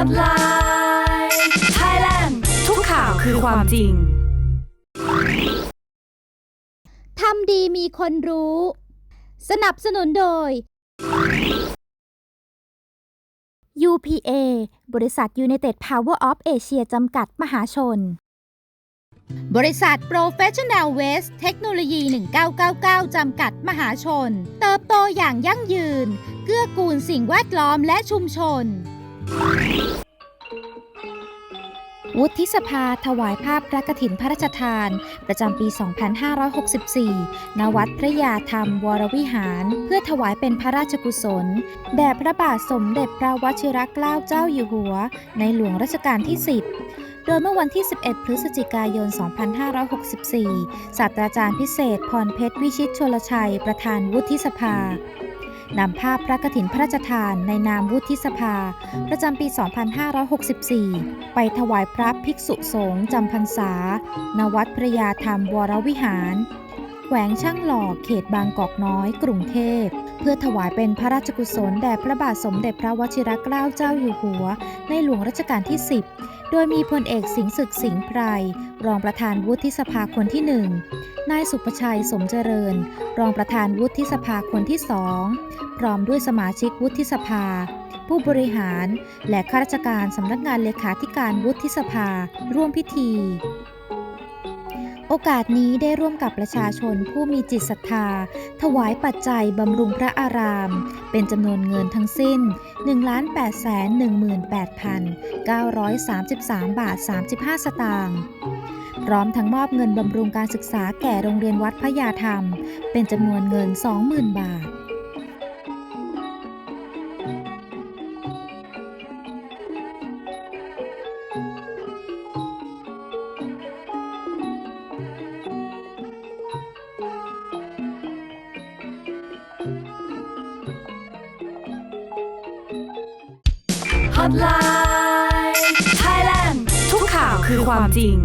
Hotline Thailand ทุกข่าวคือความจริง ทำดีมีคนรู้ สนับสนุนโดย UPA บริษัท United Power of Asia จำกัดมหาชน บริษัท Professional Waste เทคโนโลยี 1999 จำกัดมหาชน เติบโตอย่างยั่งยืน เกื้อกูลสิ่งแวดล้อมและชุมชน วุฒิสภาถวายภาพพระกฐินพระราชทาน ประจำปี 2564 ณ วัดพระยาธรรมวรวิหาร เพื่อถวายเป็นพระราชกุศล แด่พระบาทสมเด็จพระวชิรเกล้าเจ้าอยู่หัว ในหลวงรัชกาลที่ 10 โดยเมื่อวันที่ 11 พฤศจิกายน 2564 ศาสตราจารย์พิเศษ พรเพชรวิชิตชลชัย ประธานวุฒิสภา นำภาพพระกฐินพระราชทานในนามวุฒิสภา ประจำปี 2564 ไปถวายพระภิกษุสงฆ์จำพรรษา ณ วัดพระยาธรรมวรวิหาร แขวงช่างหล่อเขตบางกอกน้อย กรุงเทพ เพื่อถวายเป็นพระราชกุศลแด่พระบาทสมเด็จพระวชิรเกล้าเจ้าอยู่หัว ในหลวงรัชกาลที่ 10 โดยมีพลเอกสิงห์ศึกสิงห์ไพร รองประธานวุฒิสภาคนที่หนึ่งนายสุประชัยสมเจริญ รองประธานวุฒิสภาคนที่สองพร้อมด้วยสมาชิกวุฒิสภา ผู้บริหาร และข้าราชการสำนักงานเลขาธิการวุฒิสภา ร่วมพิธี โอกาสนี้ได้ร่วมกับประชาชนผู้มีจิตศรัทธา ถวายปัจจัยบำรุงพระอาราม เป็นจำนวนเงินทั้งสิ้น 1,818,933 บาท 35 สตางค์พร้อมทั้งมอบเงินบำรุงการศึกษาแก่โรงเรียนวัดพระยาธรรม เป็นจำนวนเงิน 20,000 บาท Hotline Thailand ทุกข่าวคือความจริง